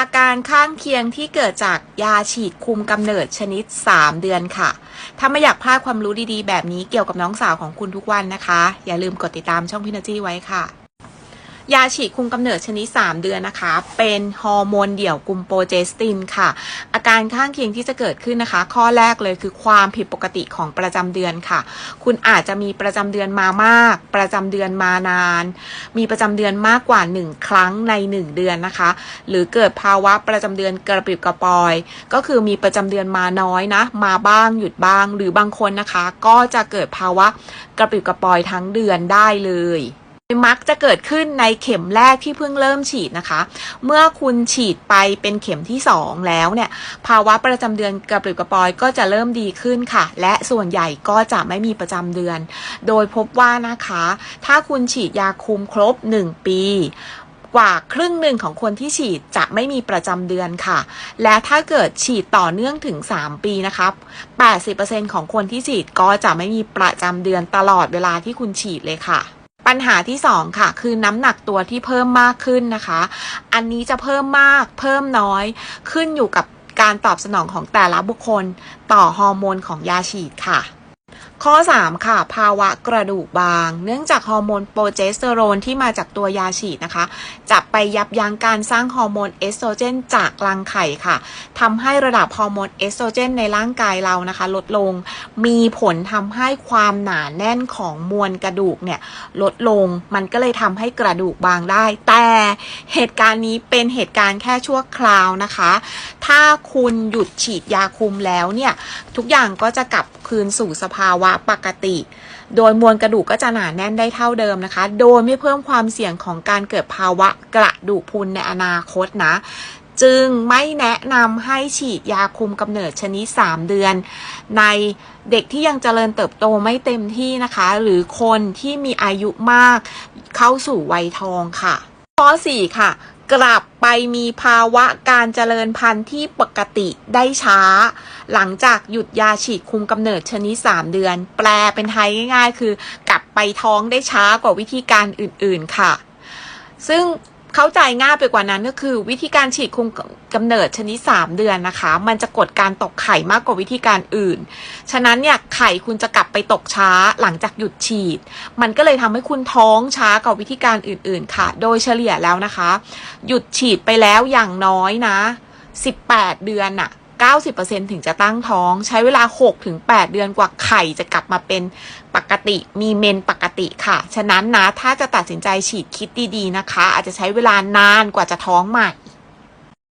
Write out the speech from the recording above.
อาการข้างเคียงที่เกิดจากยาฉีดคุมกำเนิดชนิด 3 เดือนค่ะ ถ้าไม่อยากพลาดความรู้ดีๆ แบบนี้เกี่ยวกับน้องสาวของคุณทุกวันนะคะ อย่าลืมกดติดตามช่องพินาจี้ไว้ค่ะ ยาฉีดคุมกำเนิดชนิด 3 เดือนนะคะ เป็นฮอร์โมนเดี่ยวกลุ่มโปรเจสตินค่ะ อาการข้างเคียงที่จะเกิดขึ้นนะคะ ข้อแรกเลยคือความผิดปกติของประจำเดือนค่ะ คุณอาจจะมีประจำเดือนมามาก ประจำเดือนมานาน มีประจำเดือนมากกว่า 1 ครั้งใน 1 เดือนนะคะ หรือเกิดภาวะประจำเดือนกระปิบกระปอย ก็คือมีประจำเดือนมาน้อยนะ มาบ้างหยุดบ้าง หรือบางคนนะคะ ก็จะเกิดภาวะกระปิบกระปอยทั้งเดือนได้เลย มักจะเกิดขึ้นในเข็มแรกที่เพิ่งเริ่มฉีดนะคะ เมื่อคุณฉีดไปเป็นเข็มที่ 2 แล้วเนี่ย ภาวะประจำเดือนกระปริบกระปอยก็จะเริ่มดีขึ้นค่ะ และส่วนใหญ่ก็จะไม่มีประจำเดือน โดยพบว่านะคะ ถ้าคุณฉีดยาคุมครบ 1 ปีกว่าครึ่งหนึ่งของคนที่ฉีดจะไม่มีประจำเดือนค่ะ และถ้าเกิดฉีดต่อเนื่องถึง 3 ปีนะครับ80%ของคนที่ฉีดก็จะไม่มีประจำเดือนตลอดเวลาที่คุณฉีดเลยค่ะ ปัญหาที่2ค่ะ คือน้ำหนักตัวที่เพิ่มมากขึ้นนะคะ อันนี้จะเพิ่มมากเพิ่มน้อยขึ้นอยู่กับการตอบสนองของแต่ละบุคคล ต่อฮอร์โมนของยาฉีดค่ะ ข้อ 3 ค่ะ ภาวะกระดูกบาง เนื่องจากฮอร์โมนโปรเจสเตอโรนที่มาจากตัวยาฉีดนะคะ จะไปยับยั้งการสร้างฮอร์โมนเอสโตรเจนจากรังไข่ค่ะทำให้ระดับฮอร์โมนเอสโตรเจนในร่างกายเรานะคะ ลดลง มีผลทำให้ความหนาแน่นของมวลกระดูกเนี่ยลดลง มันก็เลยทำให้กระดูกบางได้ แต่เหตุการณ์นี้เป็นเหตุการณ์แค่ชั่วคราวนะคะ ถ้าคุณหยุดฉีดยาคุมแล้วเนี่ย ทุกอย่างก็จะกลับ คืนสู่สภาวะปกติ โดยมวลกระดูกก็จะหนาแน่นได้เท่าเดิมนะคะ โดยไม่เพิ่มความเสี่ยงของการเกิดภาวะกระดูกพรุนในอนาคตนะ จึงไม่แนะนำให้ฉีดยาคุมกำเนิดชนิด 3 เดือน ในเด็กที่ยังเจริญเติบโตไม่เต็มที่นะคะ หรือคนที่มีอายุมากเข้าสู่วัยทองค่ะ ข้อ 4 ค่ะ กลับไปมีภาวะการเจริญพันธุ์ที่ปกติได้ช้า หลังจากหยุดยาฉีดคุมกำเนิดชนิด 3 เดือน แปลเป็นไทยง่าย ๆ คือกลับไปท้องได้ช้ากว่าวิธีการอื่น ๆ ค่ะ ซึ่ง เข้าใจง่ายไปกว่านั้นก็คือ วิธีการฉีดคุมกำเนิดชนิด 3 เดือนนะคะ มันจะกดการตกไข่มากกว่าวิธีการอื่น ฉะนั้นเนี่ยไข่คุณจะกลับไปตกช้าหลังจากหยุดฉีด มันก็เลยทำให้คุณท้องช้ากว่าวิธีการอื่น ๆ ค่ะ โดยเฉลี่ยแล้วนะคะ หยุดฉีดไปแล้วอย่างน้อยนะ 18 เดือนอะ 90%ถึงจะตั้งท้อง ใช้เวลา 6-8 เดือนกว่าไข่จะกลับมาเป็นปกติ มีเมนปกติค่ะ ฉะนั้นนะ ถ้าจะตัดสินใจฉีดคิดดีๆนะคะ อาจจะใช้เวลานานกว่าจะท้องใหม่